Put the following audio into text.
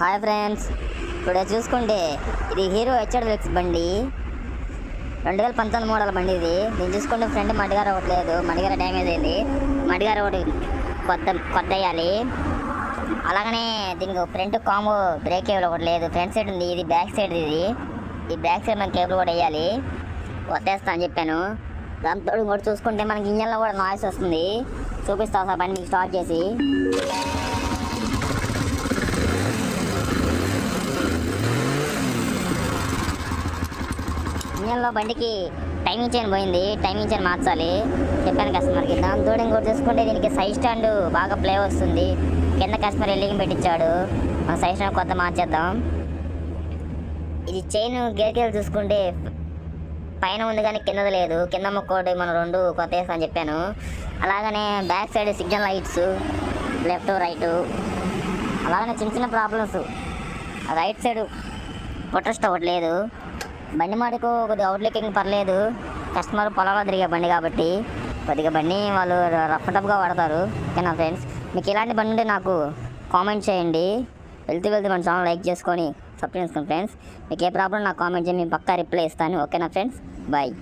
Hi friends. ఇప్పుడు చూసుకుంటే ఇది హీరో హెచ్ఆర్ ఎక్స్ బండి. రెండు వేల పంతొమ్మిది మోడల్ బండి ఇది. నేను చూసుకుంటే ఫ్రెండ్ మడిగార ఒకటి లేదు. మడిగార డ్యామేజ్ అయింది. మడిగార ఒకటి కొత్త కొత్త వేయాలి. అలాగనే దీనికి ఫ్రంట్ కాంబో బ్రేక్ కేబుల్ ఒకటి లేదు. ఫ్రంట్ సైడ్ ఉంది. ఇది బ్యాక్ సైడ్ ఇది. ఈ బ్యాక్ సైడ్ మనకి కేబుల్ కూడా వేయాలి. కొత్తేస్తా అని చెప్పాను. దాంతో కూడా చూసుకుంటే మనకి ఇంజన్లో కూడా నాయిస్ వస్తుంది. చూపిస్తా సార్ బండి మీకు స్టార్ట్ చేసి. ఇంజన్లో బండికి టైమింగ్ చైన్ పోయింది. టైమింగ్ చైన్ మార్చాలి. చెప్పాను కస్టమర్కి దాంతో ఇంకోటి చూసుకుంటే దీనికి సైడ్ స్టాండ్ బాగా ప్లే వస్తుంది. కింద కస్టమర్ ఎల్లింగ్ పెట్టించాడు. మన సైడ్ స్టాండ్ కొత్త మార్చేద్దాం. ఇది చైన్ గేర్కెళ్ళి చూసుకుంటే పైన ఉంది కానీ కిందది లేదు. కింద ముక్కోటి మనం రెండు కొత్త వేస్తామని చెప్పాను. అలాగనే back side signal lights left right అలాగనే చిన్న చిన్న ప్రాబ్లమ్స్ రైట్ సైడ్ పొట్రస్ట్ ఒకటి లేదు. బండి మాటకు కొద్దిగా అవుట్లుకింగ్ పర్లేదు. కస్టమర్ పొలంలో తిరిగే బండి కాబట్టి కొద్దిగా బండి వాళ్ళు రఫ్ టఫ్గా వాడతారు. ఓకేనా ఫ్రెండ్స్ మీకు ఇలాంటి బండి ఉంటే నాకు కామెంట్ చేయండి. వెళ్తూ వెళ్తూ మన ఛానల్ లైక్ చేసుకొని సబ్స్క్రైబ్ చేసుకోండి ఫ్రెండ్స్ మీకు ఏ ప్రాబ్లం నాకు కామెంట్ చేయండి నేను పక్కా రిప్లై ఇస్తాను. ఓకేనా ఫ్రెండ్స్ బాయ్